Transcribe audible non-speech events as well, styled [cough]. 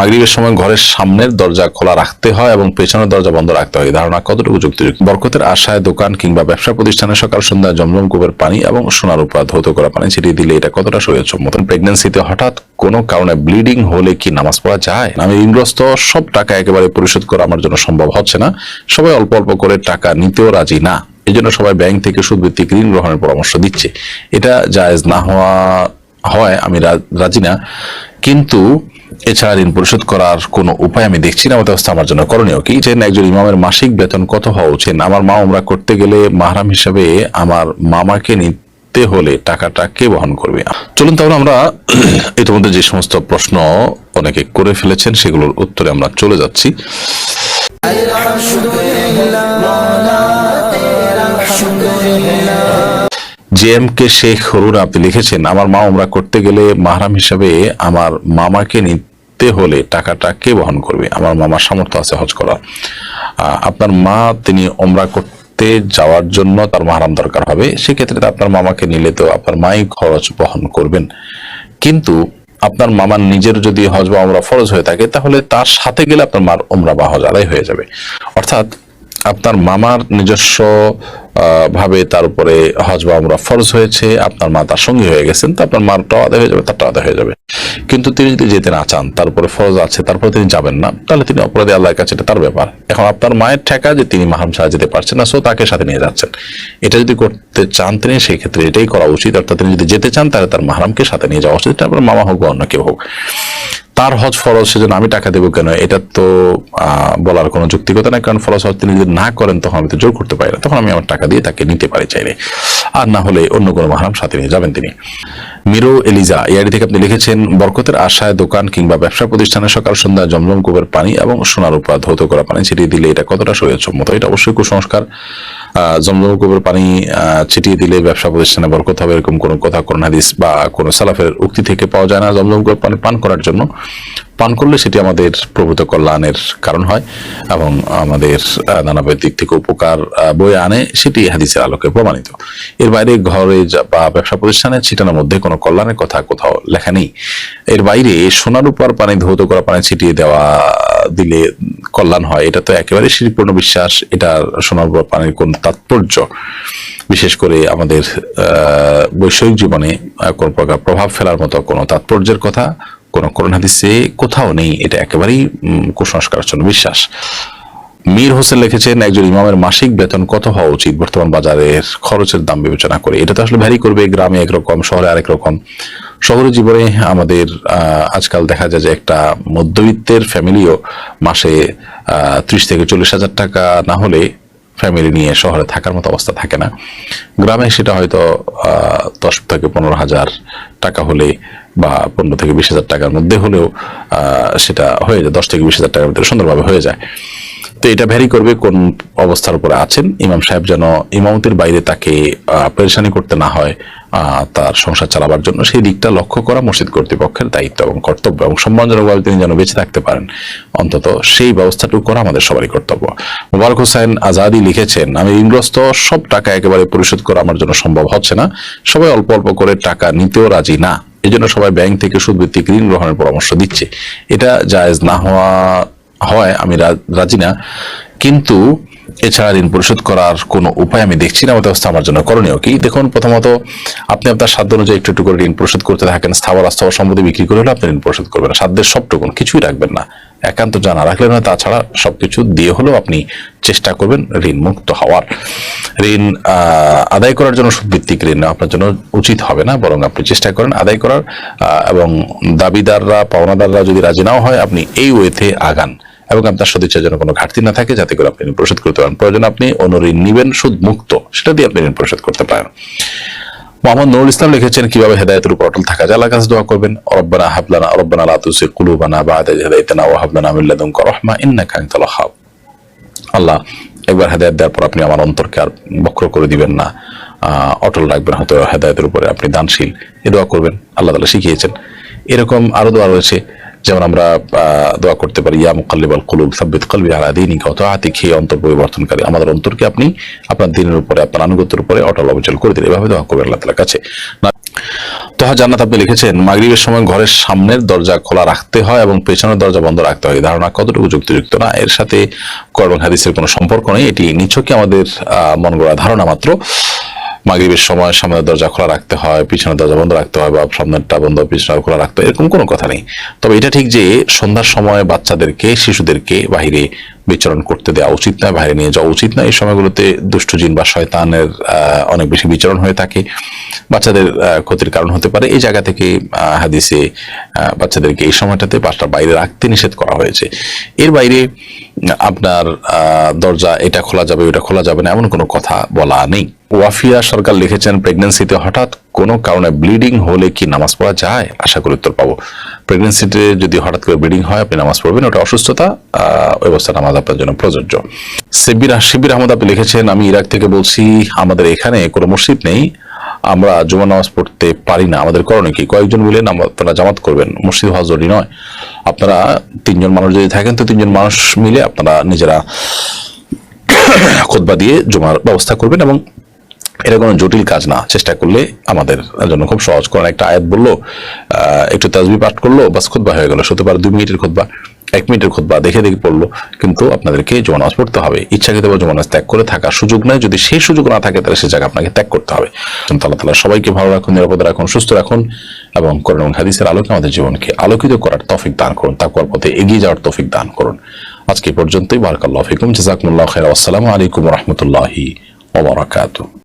মাগরিবের সময় ঘরের সামনের দরজা খোলা রাখতে হয় এবং পেছনের দরজা বন্ধ রাখতে হয়। ধারণা কতটুকু যুক্তিযুক্ত? বরকতের আশায় দোকান কিংবা ব্যবসা প্রতিষ্ঠানে সকাল সন্ধ্যা জমজম কূপের পানি এবং সোনার উপর ধৌত করা পানি ছিটিয়ে দিলে এটা কতটা শরীরসম্মত প্রেগন্যান্সিতে হঠাৎ কোনো কারণে ব্লিডিং হলে কি নামাজ পড়া যায়? আমি ঋণগ্রস্ত, সব টাকা একেবারে পরিশোধ করা আমার জন্য সম্ভব হচ্ছে না। সবাই অল্প অল্প করে টাকা নিতেও রাজি না। এই জন্য সবাই ব্যাংক থেকে সুদ ভিত্তিক ঋণ গ্রহণের পরামর্শ দিচ্ছে। এটা জায়েজ না হওয়া, হয়, আমি রাজি না। কিন্তু এছাড়া ঋণ পরিশোধ করার কোনো উপায় আমি দেখছি না, অবস্থা আমার জন্য করণীয় কি? যে একজন ইমামের মাসিক বেতন কত হওয়া উচিত? আমার মা উমরা করতে গেলে মাহরাম হিসাবে আমার মামাকে নিতে হলে টাকাটা কে বহন করবে? চলুন তাহলে আমরা [clears throat] ইতিমধ্যে যে সমস্ত প্রশ্ন অনেকে করে ফেলেছেন, সেগুলোর উত্তরে আমরা চলে যাচ্ছি। জে কে শেখ হরুন আপনি লিখেছেন, আমার মা ওমরা করতে গেলে মাহরাম হিসাবে আমার মামাকে নিতে হলে টাকাটা কে বহন করবে? আমার মামার সামর্থ্য আছে হজ করা আপনার মা তিনি ওমরা করতে যাওয়ার জন্য তার মাহরাম দরকার হবে, সেক্ষেত্রে আপনার মামাকে নিলে তো আপনার মাই খরচ বহন করবেন। কিন্তু আপনার মামার নিজের যদি হজ বা ওমরা ফরজ হয়ে থাকে, তাহলে তার সাথে গেলে আপনার মার ওমরা বা হজ আদায় হয়ে যাবে। অর্থাৎ আপনার মামার নিজস্ব ভাবে তার উপরে হজ বা আমরা ফরজ হয়েছে, আপনার মা তার সঙ্গী হয়ে গেছেন, তো আপনার মারটাও আদায় হয়ে যাবে তারটাও আদায় হয়ে যাবে। কিন্তু তিনি যদি যেতে না চান তারপরে ফরজ আছে, তারপরে তিনি যাবেন না, তাহলে তিনি অপরাধী আল্লাহর কাছে, এটা তার ব্যাপার। এখন আপনার মায়ের ঠেকা যে তিনি মাহাম ছাড়া যেতে পারছেন না, সো তাকে সাথে নিয়ে যাচ্ছেন। এটা যদি করতে চান তিনি সেই ক্ষেত্রে এটাই করা উচিত। অর্থাৎ তিনি যদি যেতে চান, তাহলে তার মাহারামকে সাথে নিয়ে যাওয়া উচিত। তারপর মামা হোক বা অন্য কেউ হোক। তার হজ ফরজ সেজন্য আমি টাকা দেবো কেন? এটা তো বলার কোনো যুক্তিকতা নাই। কারণ ফরজ হজ তিনি যদি না করেন, তখন আমি তো জোর করতে পারি না। তখন আমি আমার টাকা দিয়ে তাকে নিতে পারি চাইলে। আর না হলে অন্য কোনো মাহারাম সাথে নিয়ে যাবেন তিনি। মিরো, এলিজা ইয়ারি থেকে আপনি লিখেছেন, বরকতের আশায় দোকান কিংবা ব্যবসা প্রতিষ্ঠানে সকাল সন্ধ্যা জমজম কূপের পানি এবং সোনার উপর ধৌত করা পানি ছিটিয়ে দিলে এটা কতটা শরীরসম্মত এটা অবশ্যই কুসংস্কার। জমজম কূপের পানি ছিটিয়ে দিলে ব্যবসা প্রতিষ্ঠানে বরকত হবে এরকম কোনো কথা কোন হাদিস বা কোনো সালাফের উক্তি থেকে পাওয়া যায় না। জমজম কূপের পানি পান করার জন্য পান করলে সেটি আমাদের প্রভূত কল্যাণের কারণ হয় এবং আমাদের নানাবিধ দিক থেকে উপকার বয়ে আনে, সেটি হাদিসের আলোকে প্রমাণিত। এর বাইরে ঘরে বা ব্যবসা প্রতিষ্ঠানে ছিটানোর মধ্যে কোনো কল্যাণের কথা কোথাও লেখা নেই। এর বাইরে সোনার উপর পানি ধৌত করা পানি ছিটিয়ে দেওয়া দিলে কল্যাণ হয়। এটা তো একেবারে শিরপূর্ণ বিশ্বাস। এটা সোনার উপর পানির কোন তাৎপর্য? বিশেষ করে আমাদের বৈষয়িক জীবনে কোনো প্রকার প্রভাব ফেলার মতো কোনো তাৎপর্যের কথা কোনো করোনা হাদিসে কোথাও নেই এটা একেবারেই উম, কুসংস্কারাচ্ছন্ন বিশ্বাস। মীর হোসেন লিখেছেন একজন ইমামের মাসিক বেতন কত হওয়া উচিত? বর্তমান বাজারের খরচের দাম বিবেচনা করে। এটা তো আসলে ভ্যারি করবে গ্রামে একরকম শহরে আরেক রকম। শহরের জীবনে আমাদের আজকাল দেখা যায় যে একটা মধ্যবিত্তের ফ্যামিলিও মাসে ত্রিশ থেকে চল্লিশ হাজার টাকা না হলে ফ্যামিলি নিয়ে শহরে থাকার মতো অবস্থা থাকে না। গ্রামে সেটা হয়তো দশ থেকে পনেরো হাজার টাকা হলে বা পনেরো থেকে বিশ হাজার টাকার মধ্যে হলেও সেটা হয়ে যায়, দশ থেকে বিশ হাজার টাকার মধ্যে সুন্দরভাবে হয়ে যায়। তো এটা ভ্যারি করবে কোন অবস্থার উপরে আছেন। ইমাম সাহেব যেন ইমামতির বাইরে তাকে পেরেশানি করতে না হয় তার সংসার চালাবার জন্য সেই দিকটা লক্ষ্য করা মসজিদ কর্তৃপক্ষের দায়িত্ব এবং কর্তব্য এবং সম্মানজনকভাবে তিনি যেন বেঁচে থাকতে পারেন। অন্তত সেই ব্যবস্থাটুকু করা আমাদের সবারই কর্তব্য। মুবারক হোসেন আজাদি লিখেছেন, আমি ঋণগ্রস্ত, সব টাকা একেবারে পরিশোধ করা আমার জন্য সম্ভব হচ্ছে না। সবাই অল্প অল্প করে টাকা নিতেও রাজি না। এই জন্য সবাই ব্যাংক থেকে সুদ ভিত্তিক ঋণ গ্রহণের পরামর্শ দিচ্ছে। এটা জায়েজ না হওয়া, হয়, আমি রাজি না। কিন্তু এছাড়া ঋণ পরিশোধ করার কোনো উপায় আমি দেখছি না, অবস্থা আমার জন্য করণীয় কি? দেখুন, প্রথমত, আপনি আপনার সাধ্য অনুযায়ী একটু একটু করে ঋণ পরিশোধ করতে থাকেন, স্থাবর অস্থাবর সম্পত্তি বিক্রি করে হলে আপনি ঋণ পরিশোধ করবেন সাধ্যের সবটুকুন কিছুই রাখবেন না। একান্ত জানা রাখলেন না তাছাড়া সবকিছু দিয়ে হলেও আপনি চেষ্টা করবেন ঋণ মুক্ত হওয়ার। ঋণ আদায় করার জন্য সুদ ভিত্তিক ঋণ আপনার জন্য উচিত হবে না, বরং আপনি চেষ্টা করেন আদায় করার এবং দাবিদাররা, পাওনাদাররা যদি রাজি নাও হয়, আপনি এই ওয়েতে আগান। এবং আপনার সদিচ্ছার জন্য কোনো ঘাটতি না থাকে, যাতে করে আপনি ঋণ পরিশোধ করতে পারেন। প্রয়োজন আপনি অন্য ঋণ নিবেন সুদ মুক্ত সেটা দিয়ে আপনি ঋণ পরিশোধ করতে পারেন। মোহাম্মদ নুরুল ইসলাম লিখেছেন, কীভাবে হেদায়তের উপর অটল থাকা যায়? আল্লাহর কাছে দোয়া করবেন, রব্বানা হাবলানা, রব্বানা লা তুসিগ কুলুবানা বা'দা ইয হাদাইতানা ওয়া হাব লানা মিন লাদুনকা রাহমা, ইন্নাকা আনতাল ওয়াহ্হাব আল্লাহ, একবার হেদায়ত দেওয়ার পর আপনি আমার অন্তরকে আর বক্র করে দিবেন না। অটল রাখবেন হয়তো হেদায়তের উপরে। আপনি দানশীল। এ দোয়া করবেন। আল্লাহ তালা শিখিয়েছেন। এরকম আরও দোয়া রয়েছে। যেমন আমরা দোয়া করতে পারি, ইয়া মুকাল্লিবাল কুলুব, সাব্বিত কলবি আলা দীনিকা ওয়া তাআতিক, হে অন্তর পরিবর্তনকারী আমাদের অন্তরকে আপনি আপনার দিনের উপরে, আপনার আনুগত্যের উপরে অটল অবিচল করে দিন। এভাবে দোয়া করবেন আল্লাহ কাছে। তোহা জান্নাত আপনি লিখেছেন, মাগরিবের সময় ঘরের সামনের দরজা খোলা রাখতে হয় এবং পেছনের দরজা বন্ধ রাখতে হয়। ধারণা কতটুকু যুক্তিযুক্ত? না, এর সাথে করবেন হাদিসের কোনো সম্পর্ক নেই। এটি নিছকই আমাদের মন গড়া ধারণা মাত্র। মাগরিবের সময় সামনের দরজা খোলা রাখতে হয়, পিছনের দরজা বন্ধ রাখতে হয় বা সামনেরটা বন্ধ, পিছনের খোলা রাখতে হয়, এরকম কোনো কথা নেই। তবে এটা ঠিক যে সন্ধ্যার সময় বাচ্চাদেরকে, শিশুদেরকে বাহিরে বিচরণ করতে দেওয়া উচিত না বাইরে নিয়ে যাওয়া উচিত না এই সময়গুলোতে দুষ্ট জিন বা শয়তানের অনেক বেশি বিচরণ হয়ে থাকে। বাচ্চাদের ক্ষতির কারণ হতে পারে। এই জায়গা থেকে হাদিসে বাচ্চাদেরকে এই সময়টাতে বাসার বাইরে রাখতে নিষেধ করা হয়েছে। এর বাইরে আপনার দরজা এটা খোলা যাবে, ওটা খোলা যাবে না, এমন কোনো কথা বলা নেই। ওয়াফিয়া সরকার লিখেছেন প্রেগনেন্সিতে হঠাৎ কোনো কারণে ব্লিডিং হলে কি নামাজ পড়া যায়? আশা করি উত্তর পাবো। প্রেগনেন্সিতে যদি হঠাৎ করে ব্লিডিং হয়, আপনি নামাজ পড়বেন। ওটা অসুস্থতা ওই অবস্থা নামাজ আপনার জন্য প্রযোজ্য। শিবির শিবির আহমদ আপনি লিখেছেন, আমি ইরাক থেকে বলছি, আমাদের এখানে কোনো মসজিদ নেই। আমরা জুমা নামাজ পড়তে পারি না। আমাদের করণীয় কি? কয়েকজন মিলে আপনারা জামাত করবেন। মসজিদ হওয়া জরুরি নয়। আপনারা তিনজন মানুষ যদি থাকেন, তো তিনজন মানুষ মিলে আপনারা নিজেরা [coughs] খোদবা দিয়ে জমার ব্যবস্থা করবেন এবং এটা কোনো জটিল কাজ না। চেষ্টা করলে আমাদের জন্য খুব সহজ। কারণ একটা আয়াত বলল একটু তাজবি পাঠ করল, বাস খোদবা হয়ে গেল। হতে পারে দুই মিনিটের খোদবা এক মিনিটের খোদবা দেখে দেখে পড়ল। কিন্তু আপনাদেরকে জমানাজ পড়তে হবে। ইচ্ছাকৃতভাবে জমানাজ ত্যাগ করে থাকার সুযোগ নেই। যদি সেই সুযোগ না থাকে, তাহলে সে জায়গা আপনাকে ত্যাগ করতে হবে। তাল্লাহ তালা সবাইকে ভালো রাখুন, নিরাপদে রাখুন, সুস্থ রাখুন এবং করুন হাদিসের আলোকে আমাদের জীবনকে আলোকিত করার তৌফিক দান করুন। তাকুয়ার পথে এগিয়ে যাওয়ার তৌফিক দান করুন। আজকে পর্যন্তই। বারাকাল্লাহ ফিকুম। জাজাকুমুল্লাহ খাইর আসসালামু আলাইকুম রহমতুল্লাহি ওবরাকাতুহ